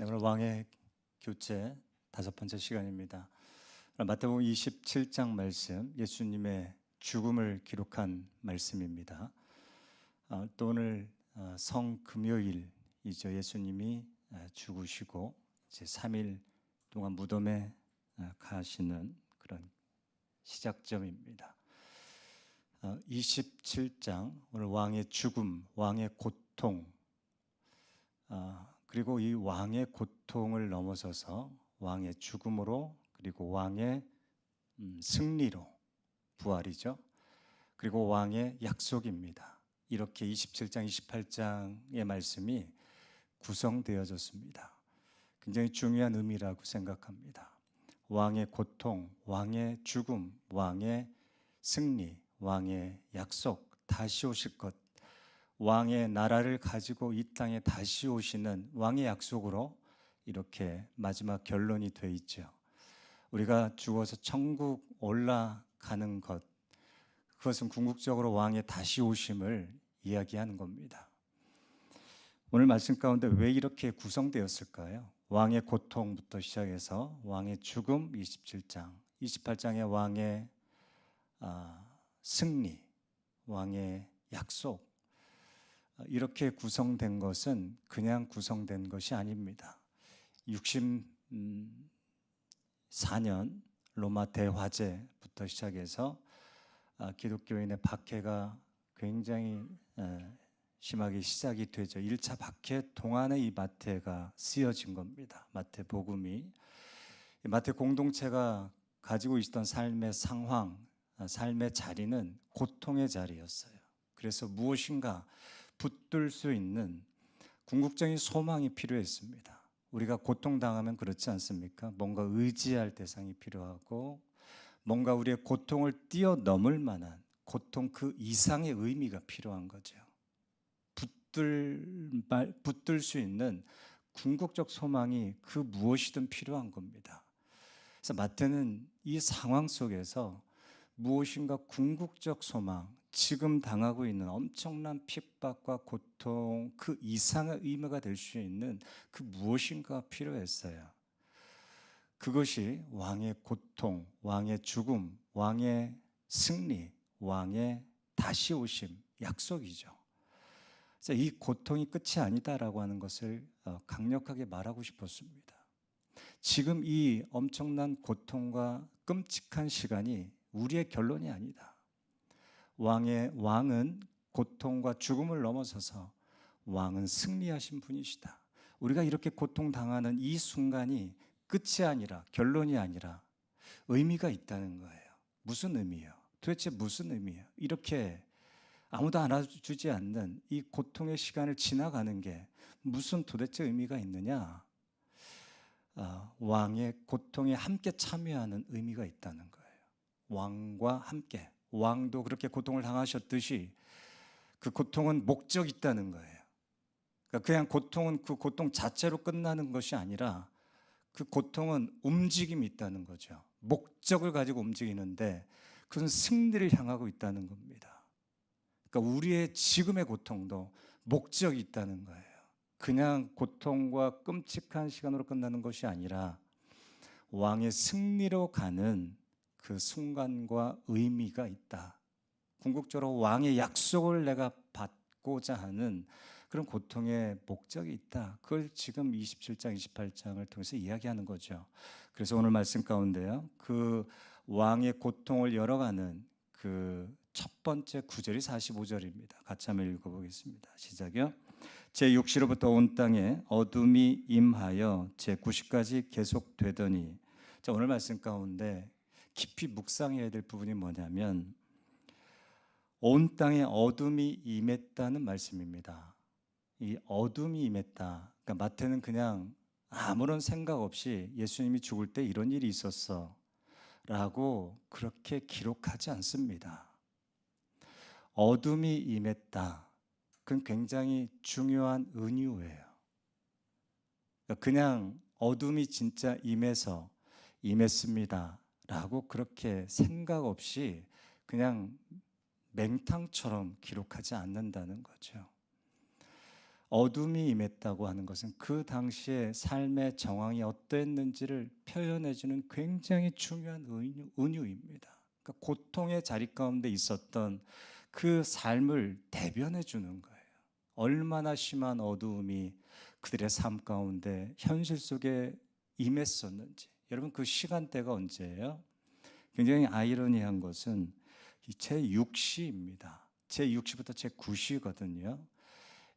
네, 오늘 왕의 교체 다섯 번째 시간입니다. 마태복음 27장 말씀, 예수님의 죽음을 기록한 말씀입니다. 어, 또 오늘 어, 성금요일이죠. 예수님이 어, 죽으시고 이제 3일 동안 무덤에 어, 가시는 그런 시작점입니다. 어, 27장 오늘 왕의 죽음, 왕의 고통, 어, 그리고 이 왕의 고통을 넘어서서 왕의 죽음으로 그리고 왕의 음, 승리로 부활이죠. 그리고 왕의 약속입니다. 이렇게 27장, 28장의 말씀이 구성되어졌습니다. 굉장히 중요한 의미라고 생각합니다. 왕의 고통, 왕의 죽음, 왕의 승리, 왕의 약속, 다시 오실 것, 왕의 나라를 가지고 이 땅에 다시 오시는 왕의 약속으로 이렇게 마지막 결론이 돼 있죠. 우리가 죽어서 천국 올라가는 것, 그것은 궁극적으로 왕의 다시 오심을 이야기하는 겁니다. 오늘 말씀 가운데 왜 이렇게 구성되었을까요? 왕의 고통부터 시작해서 왕의 죽음 27장, 28장의 왕의 아, 승리, 왕의 약속, 이렇게 구성된 것은 그냥 구성된 것이 아닙니다. 64년 로마 대화재부터 시작해서 아, 기독교인의 박해가 굉장히 심하게 시작이 되죠. 1차 박해 동안에 이 마태가 쓰여진 겁니다. 마태 복음이 마태 공동체가 가지고 있었던 삶의 상황, 아, 삶의 자리는 고통의 자리였어요. 그래서 무엇인가 붙들 수 있는 궁극적인 소망이 필요했습니다. 우리가 고통당하면 그렇지 않습니까? 뭔가 의지할 대상이 필요하고 뭔가 우리의 고통을 뛰어넘을 만한 고통 그 이상의 의미가 필요한 거죠. 붙들, 붙들 수 있는 궁극적 소망이 그 무엇이든 필요한 겁니다. 그래서 마태는 이 상황 속에서 무엇인가 궁극적 소망, 지금 당하고 있는 엄청난 핍박과 고통 그 이상의 의미가 될 수 있는 그 무엇인가 필요했어요. 그것이 왕의 고통, 왕의 죽음, 왕의 승리, 왕의 다시 오심 약속이죠. 이 고통이 끝이 아니다라고 하는 것을 어, 강력하게 말하고 싶었습니다. 지금 이 엄청난 고통과 끔찍한 시간이 우리의 결론이 아니다. 왕의 왕은 고통과 죽음을 넘어서서 왕은 승리하신 분이시다. 우리가 이렇게 고통 당하는 이 순간이 끝이 아니라 결론이 아니라 의미가 있다는 거예요. 무슨 의미예요? 도대체 무슨 의미예요? 이렇게 아무도 알아주지 않는 이 고통의 시간을 지나가는 게 무슨 도대체 의미가 있느냐? 어, 왕의 고통에 함께 참여하는 의미가 있다는 거예요. 왕과 함께 왕도 그렇게 고통을 당하셨듯이 그 고통은 목적 있다는 거예요. 그러니까 그냥 고통은 그 고통 자체로 끝나는 것이 아니라 그 고통은 움직임이 있다는 거죠. 목적을 가지고 움직이는데 그것은 승리를 향하고 있다는 겁니다. 그러니까 우리의 지금의 고통도 목적이 있다는 거예요. 그냥 고통과 끔찍한 시간으로 끝나는 것이 아니라 왕의 승리로 가는 그 순간과 의미가 있다. 궁극적으로 왕의 약속을 내가 받고자 하는 그런 고통의 목적이 있다. 그걸 지금 27장, 28장을 통해서 이야기하는 거죠. 그래서 오늘 말씀 가운데요. 그 왕의 고통을 열어가는 그 첫 번째 구절이 45절입니다. 같이 한번 읽어보겠습니다. 시작이요. 제 6시로부터 온 땅에 어둠이 임하여 제 9시까지 계속되더니 자, 오늘 말씀 가운데 깊이 묵상해야 될 부분이 뭐냐면 온 땅에 어둠이 임했다는 말씀입니다. 이 어둠이 임했다. 그러니까 마태는 그냥 아무런 생각 없이 예수님이 죽을 때 이런 일이 있었어. 라고 그렇게 기록하지 않습니다. 어둠이 임했다. 그건 굉장히 중요한 은유예요. 그러니까 그냥 어둠이 진짜 임해서 임했습니다. 라고 그렇게 생각 없이 그냥 맹탕처럼 기록하지 않는다는 거죠. 어둠이 임했다고 하는 것은 그 당시의 삶의 정황이 어떠했는지를 표현해주는 굉장히 중요한 은유, 은유 입니다. 그러니까 고통의 자리 가운데 있었던 그 삶을 대변해 주는 거예요. 얼마나 심한 어두움이 그들의 삶 가운데 현실 속에 임했었는지. 여러분 그 시간대가 언제예요? 굉장히 아이러니한 것은 제 6시입니다. 제 6시부터 제 9시거든요.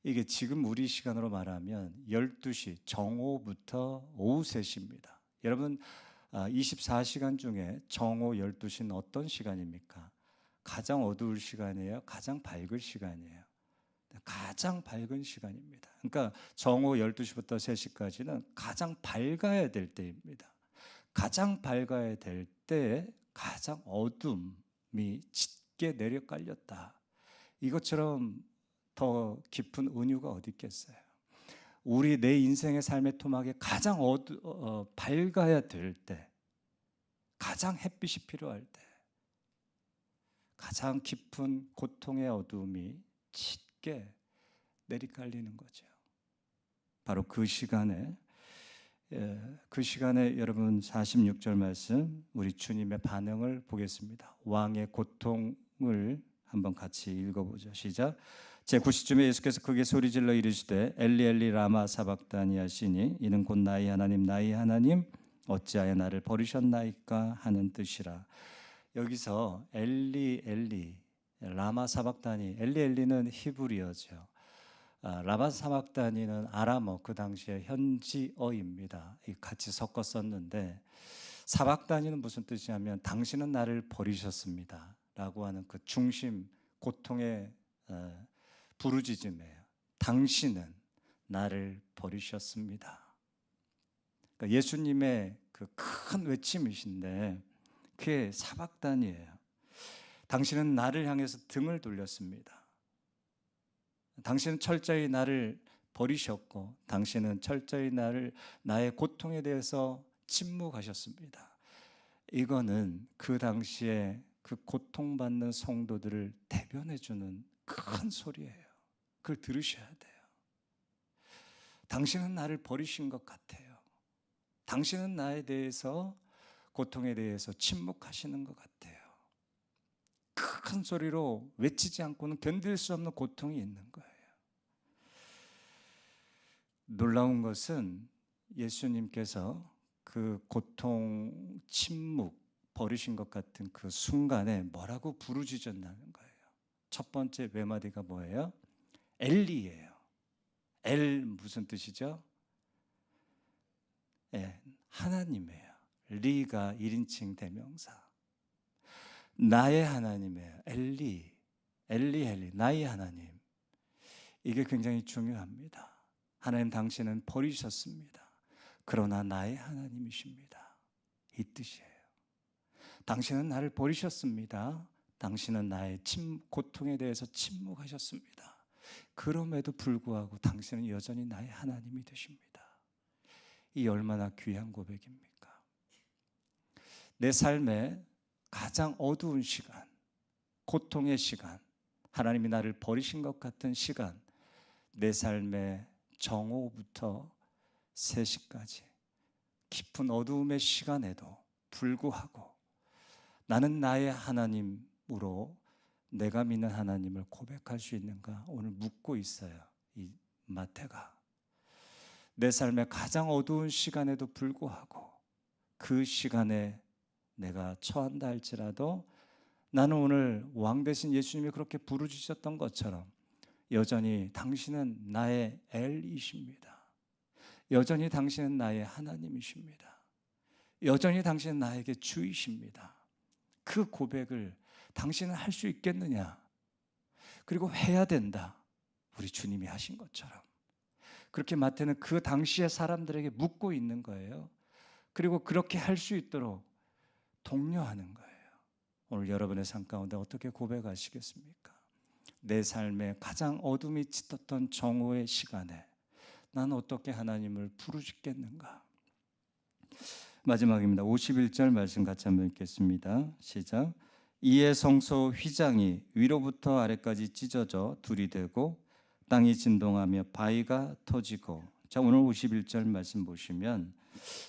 이게 지금 우리 시간으로 말하면 12시 정오부터 오후 3시입니다. 여러분 24시간 중에 정오 12시는 어떤 시간입니까? 가장 어두울 시간이에요. 가장 밝을 시간이에요. 가장 밝은 시간입니다. 그러니까 정오 12시부터 3시까지는 가장 밝아야 될 때입니다. 가장 밝아야 될 때에 가장 어둠이 짙게 내려 깔렸다. 이것처럼 더 깊은 은유가 어디 있겠어요? 우리 내 인생의 삶의 토막에 가장 어두, 어, 밝아야 될 때, 가장 햇빛이 필요할 때, 가장 깊은 고통의 어둠이 짙게 내리깔리는 거죠. 바로 그 시간에 예, 그 시간에 여러분 46절 말씀 우리 주님의 반응을 보겠습니다. 왕의 고통을 한번 같이 읽어보죠. 시작. 제 90쯤에 예수께서 크게 소리질러 이르시되 엘리 엘리 라마 사박다니 하시니 이는 곧 나의 하나님 나의 하나님 어찌하여 나를 버리셨나이까 하는 뜻이라. 여기서 엘리 엘리 라마 사박다니 엘리 엘리는 히브리어죠. 아, 라마 사박다니는 아람어 그 당시에 현지어입니다. 같이 섞어 썼는데 사박다니는 무슨 뜻이냐면 당신은 나를 버리셨습니다라고 하는 그 중심 고통의 어, 부르짖음이에요. 당신은 나를 버리셨습니다. 그러니까 예수님의 그 큰 외침이신데 그게 사박단이에요. 당신은 나를 향해서 등을 돌렸습니다. 당신은 철저히 나를 버리셨고, 당신은 철저히 나를 나의 고통에 대해서 침묵하셨습니다. 이거는 그 당시에 그 고통받는 성도들을 대변해 주는 큰 소리예요. 그걸 들으셔야 돼요. 당신은 나를 버리신 것 같아요. 당신은 나에 대해서 고통에 대해서 침묵하시는 것 같아요. 큰 소리로 외치지 않고는 견딜 수 없는 고통이 있는 거예요. 놀라운 것은 예수님께서 그 고통, 침묵, 버리신 것 같은 그 순간에 뭐라고 부르짖었나는 거예요. 첫 번째 외마디가 뭐예요? 엘리예요. 엘 무슨 뜻이죠? 예, 하나님이에요. 리가 1인칭 대명사. 나의 하나님이에요. 엘리. 엘리 엘리 나의 하나님. 이게 굉장히 중요합니다. 하나님 당신은 버리셨습니다. 그러나 나의 하나님이십니다. 이 뜻이에요. 당신은 나를 버리셨습니다. 당신은 나의 침, 고통에 대해서 침묵하셨습니다. 그럼에도 불구하고 당신은 여전히 나의 하나님이 되십니다. 이 얼마나 귀한 고백입니까? 내 삶에 가장 어두운 시간, 고통의 시간, 하나님이 나를 버리신 것 같은 시간, 내 삶의 정오부터 3시까지 깊은 어두움의 시간에도 불구하고 나는 나의 하나님으로 내가 믿는 하나님을 고백할 수 있는가 오늘 묻고 있어요. 이 마태가 내 삶의 가장 어두운 시간에도 불구하고 그 시간에 내가 처한다 할지라도 나는 오늘 왕 대신 예수님이 그렇게 부르주셨던 것처럼 여전히 당신은 나의 엘이십니다. 여전히 당신은 나의 하나님이십니다. 여전히 당신은 나에게 주이십니다. 그 고백을 당신은 할 수 있겠느냐? 그리고 해야 된다. 우리 주님이 하신 것처럼. 그렇게 마태는 그 당시의 사람들에게 묻고 있는 거예요. 그리고 그렇게 할 수 있도록 독려하는 거예요. 오늘 여러분의 삶 가운데 어떻게 고백하시겠습니까? 내 삶의 가장 어둠이 짙었던 정오의 시간에 난 어떻게 하나님을 부르짖겠는가? 마지막입니다. 51절 말씀 같이 한번 읽겠습니다. 시작. 이에 성소 휘장이 위로부터 아래까지 찢어져 둘이 되고 땅이 진동하며 바위가 터지고 자 오늘 51절 말씀 보시면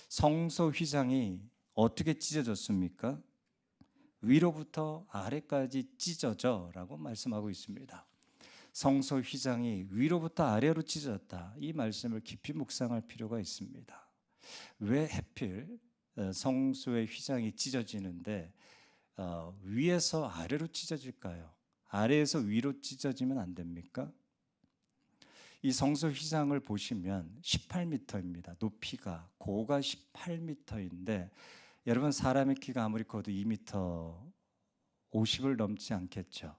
성소 휘장이 어떻게 찢어졌습니까? 위로부터 아래까지 찢어져 라고 말씀하고 있습니다. 성소 휘장이 위로부터 아래로 찢어졌다. 이 말씀을 깊이 묵상할 필요가 있습니다. 왜 해필 어, 성소의 휘장이 찢어지는데 어, 위에서 아래로 찢어질까요? 아래에서 위로 찢어지면 안 됩니까? 이 성소 휘장을 보시면 18m입니다. 높이가 고가 18m인데 여러분 사람의 키가 아무리 커도 2m 50을 넘지 않겠죠.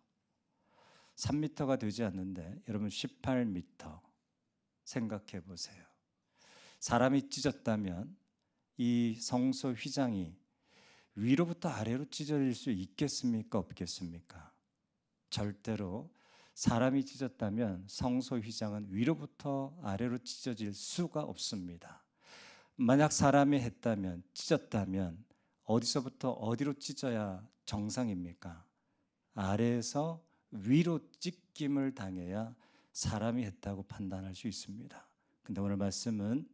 3m가 되지 않는데 여러분 18m 생각해 보세요. 사람이 찢었다면 이 성소 휘장이 위로부터 아래로 찢어질 수 있겠습니까? 없겠습니까? 절대로 사람이 찢었다면 성소 휘장은 위로부터 아래로 찢어질 수가 없습니다. 만약 사람이 했다면 찢었다면 어디서부터 어디로 찢어야 정상입니까? 아래에서 위로 찢김을 당해야 사람이 했다고 판단할 수 있습니다. 근데 오늘 말씀은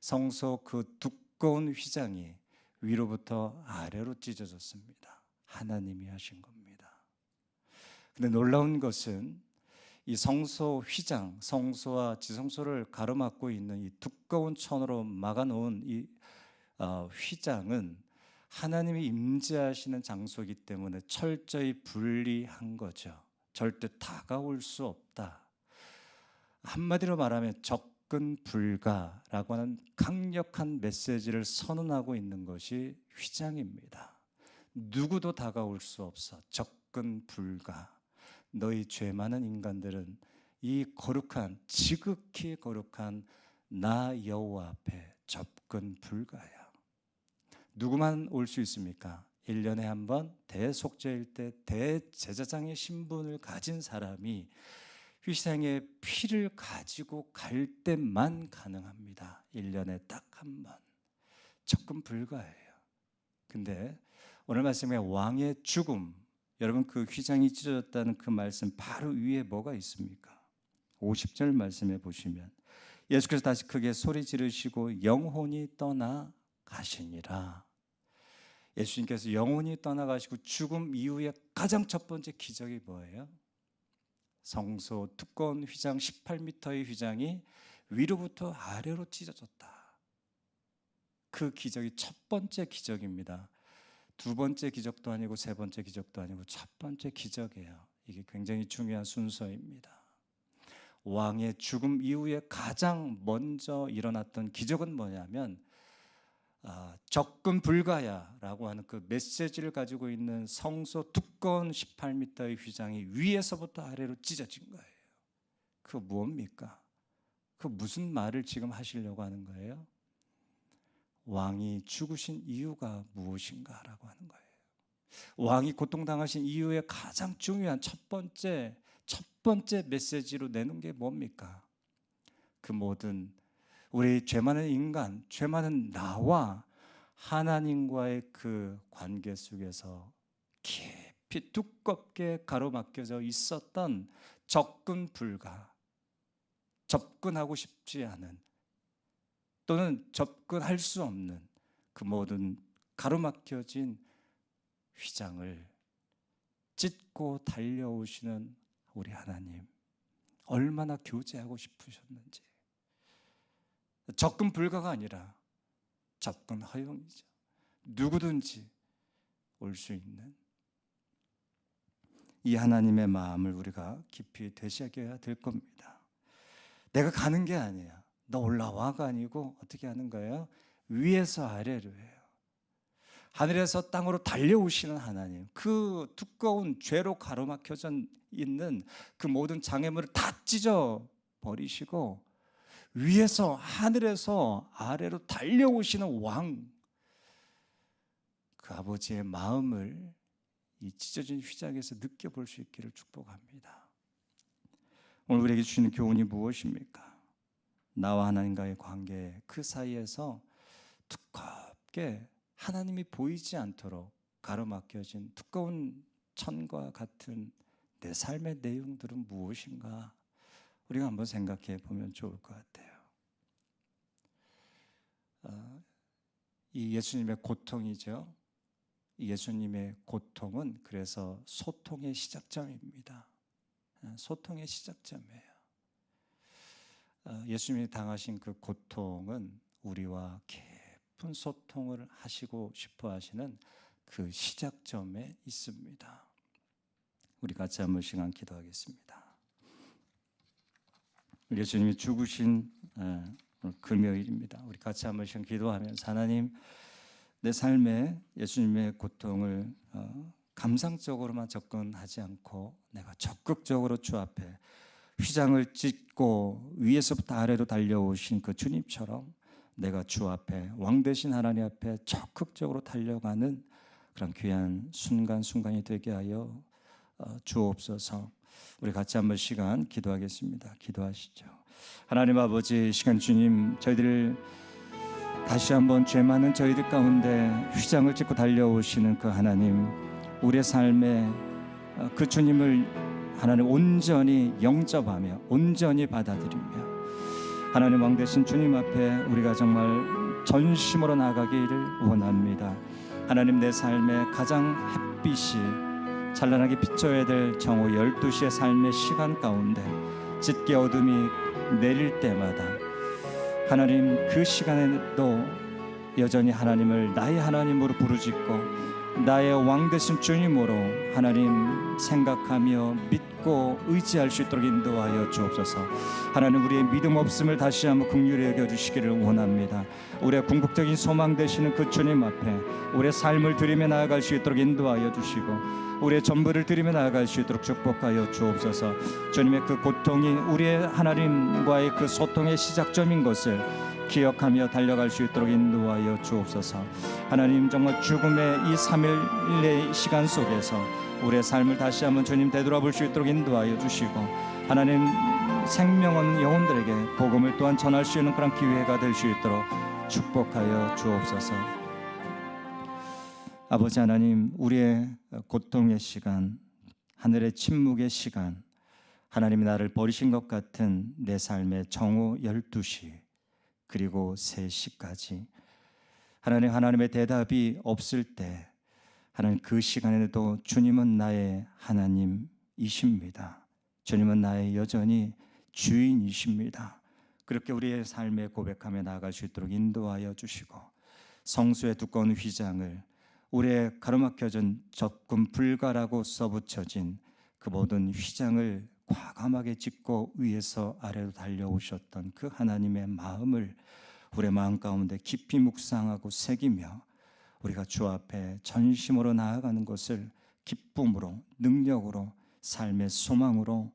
성소 그 두꺼운 휘장이 위로부터 아래로 찢어졌습니다. 하나님이 하신 겁니다. 근데 놀라운 것은 이 성소 휘장, 성소와 지성소를 가로막고 있는 이 두꺼운 천으로 막아놓은 이 어, 휘장은 하나님이 임재하시는 장소이기 때문에 철저히 분리한 거죠. 절대 다가올 수 없다. 한마디로 말하면 접근 불가라고 하는 강력한 메시지를 선언하고 있는 것이 휘장입니다. 누구도 다가올 수 없어. 접근 불가. 너희 죄 많은 인간들은 이 거룩한 지극히 거룩한 나 여호와 앞에 접근 불가야. 누구만 올 수 있습니까? 1년에 한 번 대속죄일 때 대제사장의 신분을 가진 사람이 휘생의 피를 가지고 갈 때만 가능합니다. 1년에 딱 한 번. 접근 불가예요. 근데 오늘 말씀에 왕의 죽음 여러분 그 휘장이 찢어졌다는 그 말씀 바로 위에 뭐가 있습니까? 50절 말씀에 보시면 예수께서 다시 크게 소리 지르시고 영혼이 떠나 가시니라. 예수님께서 영혼이 떠나가시고 죽음 이후에 가장 첫 번째 기적이 뭐예요? 성소 두꺼운 휘장 18m의 휘장이 위로부터 아래로 찢어졌다. 그 기적이 첫 번째 기적입니다. 두 번째 기적도 아니고 세 번째 기적도 아니고 첫 번째 기적이에요. 이게 굉장히 중요한 순서입니다. 왕의 죽음 이후에 가장 먼저 일어났던 기적은 뭐냐면 아, 접근 불가야라고 하는 그 메시지를 가지고 있는 성소 두꺼운 18m의 휘장이 위에서부터 아래로 찢어진 거예요. 그 무엇입니까? 그 무슨 말을 지금 하시려고 하는 거예요? 왕이 죽으신 이유가 무엇인가라고 하는 거예요. 왕이 고통당하신 이유의 가장 중요한 첫 번째 첫 번째 메시지로 내는 게 뭡니까? 그 모든 우리 죄 많은 인간, 죄 많은 나와 하나님과의 그 관계 속에서 깊이 두껍게 가로막혀져 있었던 접근 불가, 접근하고 싶지 않은 또는 접근할 수 없는 그 모든 가로막혀진 휘장을 찢고 달려오시는 우리 하나님 얼마나 교제하고 싶으셨는지 접근 불가가 아니라 접근 허용이죠. 누구든지 올 수 있는 이 하나님의 마음을 우리가 깊이 되새겨야 될 겁니다. 내가 가는 게 아니야. 너 올라와가 아니고 어떻게 하는 거예요? 위에서 아래로 해요. 하늘에서 땅으로 달려오시는 하나님, 그 두꺼운 죄로 가로막혀져 있는 그 모든 장애물을 다 찢어 버리시고 위에서 하늘에서 아래로 달려오시는 왕, 그 아버지의 마음을 이 찢어진 휘장에서 느껴볼 수 있기를 축복합니다. 오늘 우리에게 주시는 교훈이 무엇입니까? 나와 하나님과의 관계 그 사이에서 두껍게 하나님이 보이지 않도록 가로막혀진 두꺼운 천과 같은 내 삶의 내용들은 무엇인가? 우리가 한번 생각해 보면 좋을 것 같아요. 어, 이 예수님의 고통이죠. 이 예수님의 고통은 그래서 소통의 시작점입니다. 어, 소통의 시작점이에요. 어, 예수님이 당하신 그 고통은 우리와 깊은 소통을 하시고 싶어 하시는 그 시작점에 있습니다. 우리 같이 한번 시간 기도하겠습니다. 예수님이 죽으신 어, 금요일입니다. 우리 같이 한번 시간 기도하면서 하나님 내 삶에 예수님의 고통을 어, 감상적으로만 접근하지 않고 내가 적극적으로 주 앞에 휘장을 찢고 위에서부터 아래로 달려오신 그 주님처럼 내가 주 앞에 왕 되신 하나님 앞에 적극적으로 달려가는 그런 귀한 순간순간이 되게 하여 어, 주옵소서. 우리 같이 한번 시간 기도하겠습니다. 기도하시죠. 하나님 아버지 시간 주님 저희들 다시 한번 죄 많은 저희들 가운데 휘장을 찢고 달려오시는 그 하나님 우리의 삶에 어, 그 주님을 하나님 온전히 영접하며 온전히 받아들이며 하나님 왕 되신 주님 앞에 우리가 정말 전심으로 나가기를 원합니다. 하나님 내 삶의 가장 햇빛이 찬란하게 비춰야 될 정오 12시의 삶의 시간 가운데 짙게 어둠이 내릴 때마다 하나님 그 시간에도 여전히 하나님을 나의 하나님으로 부르짖고 나의 왕 되신 주님으로 하나님 생각하며 믿고 의지할 수 있도록 인도하여 주옵소서. 하나님 우리의 믿음 없음을 다시 한번 긍휼히 여겨 주시기를 원합니다. 우리의 궁극적인 소망 되시는 그 주님 앞에 우리의 삶을 드리며 나아갈 수 있도록 인도하여 주시고 우리의 전부를 드리며 나아갈 수 있도록 축복하여 주옵소서. 주님의 그 고통이 우리의 하나님과의 그 소통의 시작점인 것을 기억하며 달려갈 수 있도록 인도하여 주옵소서. 하나님 정말 죽음의 이 3일의 시간 속에서 우리의 삶을 다시 한번 주님 되돌아볼 수 있도록 인도하여 주시고 하나님 생명은 영혼들에게 복음을 또한 전할 수 있는 그런 기회가 될 수 있도록 축복하여 주옵소서. 아버지 하나님 우리의 고통의 시간 하늘의 침묵의 시간 하나님이 나를 버리신 것 같은 내 삶의 정오 12시 그리고 3시까지 하나님 하나님의 대답이 없을 때 하나님 그 시간에도 주님은 나의 하나님이십니다. 주님은 나의 여전히 주인이십니다. 그렇게 우리의 삶에 고백하며 나아갈 수 있도록 인도하여 주시고 성수의 두꺼운 휘장을 우리의 가로막혀진 적금 불가라고 써붙여진 그 모든 휘장을 과감하게 짚고 위에서 아래로 달려오셨던 그 하나님의 마음을 우리의 마음 가운데 깊이 묵상하고 새기며 우리가 주 앞에 전심으로 나아가는 것을 기쁨으로 능력으로 삶의 소망으로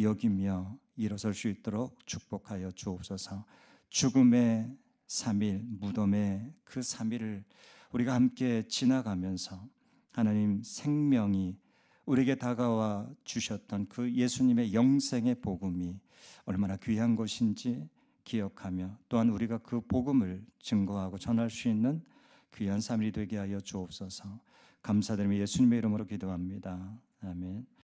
여기며 일어설 수 있도록 축복하여 주옵소서. 죽음의 3일 무덤의 그 3일을 우리가 함께 지나가면서 하나님 생명이 우리에게 다가와 주셨던 그 예수님의 영생의 복음이 얼마나 귀한 것인지 기억하며 또한 우리가 그 복음을 증거하고 전할 수 있는 귀한 삶이 되게 하여 주옵소서. 감사드리며 예수님의 이름으로 기도합니다. 아멘.